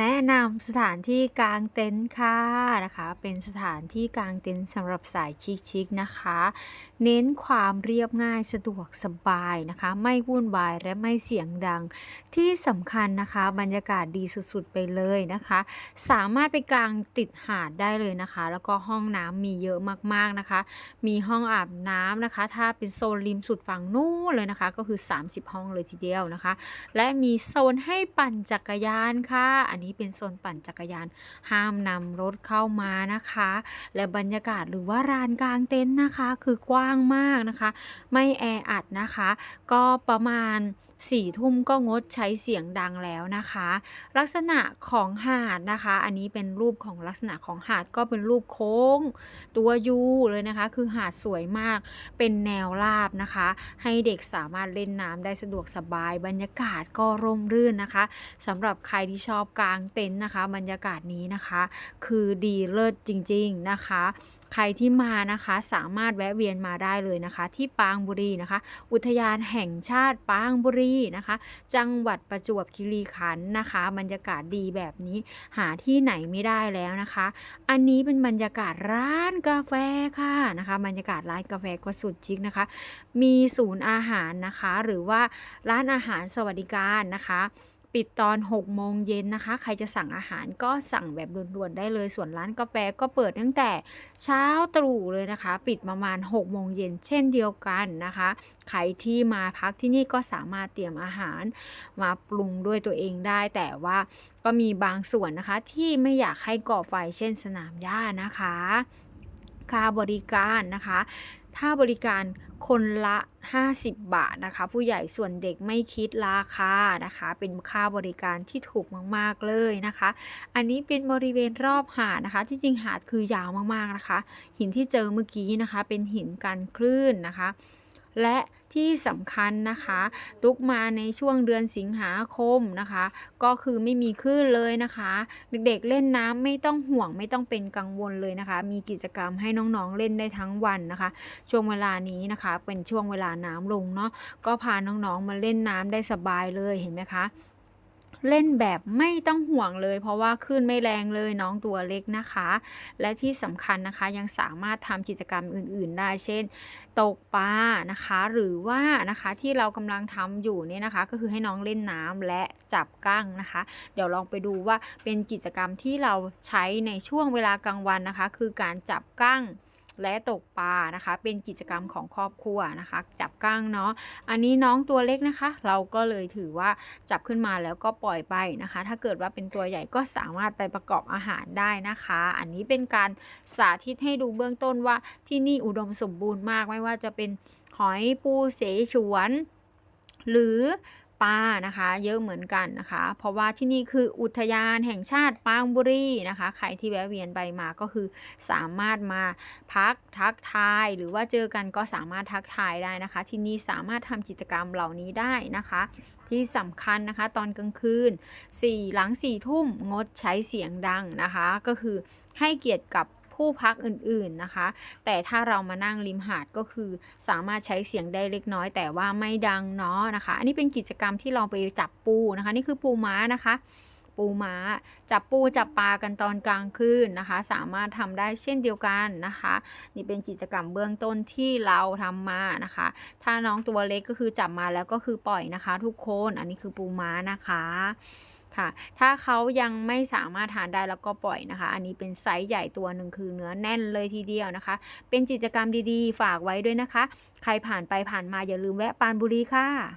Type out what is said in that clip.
แนะนำสถานที่กางเต็นท์ค่ะนะคะ เป็นสถานที่กางเต็นท์สำหรับสายชิคๆนะคะ เน้นความเรียบง่ายสะดวกสบายนะคะ ไม่วุ่นวายและไม่เสียงดัง ที่สำคัญนะคะ บรรยากาศดีสุดๆไปเลยนะคะ สามารถไปกางติดหาดได้เลยนะคะ แล้วก็ห้องน้ำมีเยอะมากๆนะคะ มีห้องอาบน้ำนะคะ ถ้าเป็นโซนริมสุดฝั่งนู้นเลยนะคะ ก็คือ 30 ห้องเลยทีเดียวนะคะ และมีโซนให้ปั่นจักรยานค่ะอันนี้เป็นโซนปั่นจักรยาน ห้ามนำรถเข้ามานะคะ และบรรยากาศหรือว่าลานกลางเต็นท์นะคะ คือกว้างมากนะคะ ไม่แออัดนะคะ ก็ประมาณสี่ทุ่มก็งดใช้เสียงดังแล้วนะคะ ลักษณะของหาดนะคะ อันนี้เป็นรูปของลักษณะของหาดก็เป็นรูปโค้ง ตัวยูเลยนะคะ คือหาดสวยมากเป็นแนวราบนะคะ ให้เด็กสามารถเล่นน้ำได้สะดวกสบาย บรรยากาศก็ร่มรื่นนะคะสำหรับใครที่ชอบกางเต็นท์นะคะ บรรยากาศนี้นะคะ คือดีเลิศจริง ๆนะคะ ใครที่มานะคะสามารถแวะเวียนมาได้เลยนะคะ ที่ปางบุรีนะคะ อุทยานแห่งชาติปางบุรีนะคะ จังหวัดประจวบคีรีขันธ์นะคะ บรรยากาศดีแบบนี้หาที่ไหนไม่ได้แล้วนะคะ อันนี้เป็นบรรยากาศร้านกาแฟค่ะนะคะ บรรยากาศร้านกาแฟก็สุดชิคนะคะ มีศูนย์อาหารนะคะ หรือว่าร้านอาหารสวัสดิการนะคะ ปิดตอน 6 โมงเย็นนะคะ ใครจะสั่งอาหารก็สั่งแบบด่วนๆได้เลย ส่วนร้านกาแฟก็เปิดตั้งแต่เช้าตรู่เลยนะคะ ปิดประมาณ 6 โมงเย็นเช่นเดียวกันนะคะ ใครที่มาพักที่นี่ก็สามารถเตรียมอาหารมาปรุงด้วยตัวเองได้ แต่ว่าก็มีบางส่วนนะคะที่ไม่อยากให้ก่อไฟเช่นสนามหญ้านะคะ ค่าบริการนะคะ ถ้าบริการคนละ 50 บาทนะคะ ผู้ใหญ่ส่วนเด็กไม่คิดราคานะคะ เป็นค่าบริการที่ถูกมากๆเลยนะคะ อันนี้เป็นบริเวณรอบหาดนะคะ ที่จริงหาดคือยาวมากๆนะคะ หินที่เจอเมื่อกี้นะคะ เป็นหินกันคลื่นนะคะ และที่สำคัญนะคะ ตุกมาในช่วงเดือนสิงหาคมนะคะ ก็คือไม่มีคลื่นเลยนะคะ เด็กๆเล่นน้ำไม่ต้องห่วงไม่ต้องเป็นกังวลเลยนะคะ มีกิจกรรมให้น้องๆเล่นได้ทั้งวันนะคะ ช่วงเวลานี้นะคะ เป็นช่วงเวลาน้ำลงเนาะก็พาน้องๆมาเล่นน้ำได้สบายเลยเห็นไหมคะ เล่นแบบไม่ต้องห่วงเลย เพราะว่าคลื่นไม่แรงเลยน้องตัวเล็กนะคะ และที่สำคัญนะคะยังสามารถทำกิจกรรมอื่น ๆ ได้ เช่น ตกปลานะคะ หรือว่านะคะที่เรากำลังทำอยู่เนี่ยนะคะ ก็คือให้น้องเล่นน้ำและจับกั้งนะคะ เดี๋ยวลองไปดูว่าเป็นกิจกรรมที่เราใช้ในช่วงเวลากลางวันนะคะ คือการจับกั้ง และตกปลานะคะ เป็นกิจกรรมของครอบครัวนะคะ จับกั้งเนาะอันนี้น้องตัวเล็กนะคะ เราก็เลยถือว่าจับขึ้นมาแล้วก็ปล่อยไปนะคะ ถ้าเกิดว่าเป็นตัวใหญ่ก็สามารถไปประกอบอาหารได้นะคะ อันนี้เป็นการสาธิตให้ดูเบื้องต้นว่าที่นี่อุดมสมบูรณ์มากไม่ว่าจะเป็นหอยปูเสฉวน หรือ ปานะคะ เยอะเหมือนกันนะคะ เพราะว่าที่นี่คืออุทยานแห่งชาติปางบุรีนะคะ ใครที่แวะเวียนไปมาก็คือสามารถมาพักทักทาย หรือว่าเจอกันก็สามารถทักทายได้นะคะ ที่นี่สามารถทำกิจกรรมเหล่านี้ได้นะคะ ที่สำคัญนะคะ ตอนกลางคืน4หลัง4ทุ่มงดใช้เสียงดังนะคะ ก็คือให้เกียรติกับ ผู้พักอื่นๆนะคะ แต่ถ้าเรามานั่งริมหาดก็คือสามารถใช้เสียงได้เล็กน้อย แต่ว่าไม่ดังเนาะนะคะ อันนี้เป็นกิจกรรมที่เราไปจับปูนะคะ นี่คือปูม้านะคะ ปูม้าจับปูจับปลากันตอนกลางคืนนะคะ สามารถทำได้เช่นเดียวกันนะคะ นี่เป็นกิจกรรมเบื้องต้นที่เราทำมานะคะ ถ้าน้องตัวเล็กก็คือจับมาแล้วก็คือปล่อยนะคะ ทุกคนอันนี้คือปูม้านะคะ ค่ะ ถ้าเขายังไม่สามารถทานได้แล้วก็ปล่อยนะคะ อันนี้เป็นไซส์ใหญ่ตัวหนึ่งคือเนื้อแน่นเลยทีเดียวนะคะ เป็นกิจกรรมดีๆ ฝากไว้ด้วยนะคะ ใครผ่านไปผ่านมาอย่าลืมแวะปานบุรีค่ะ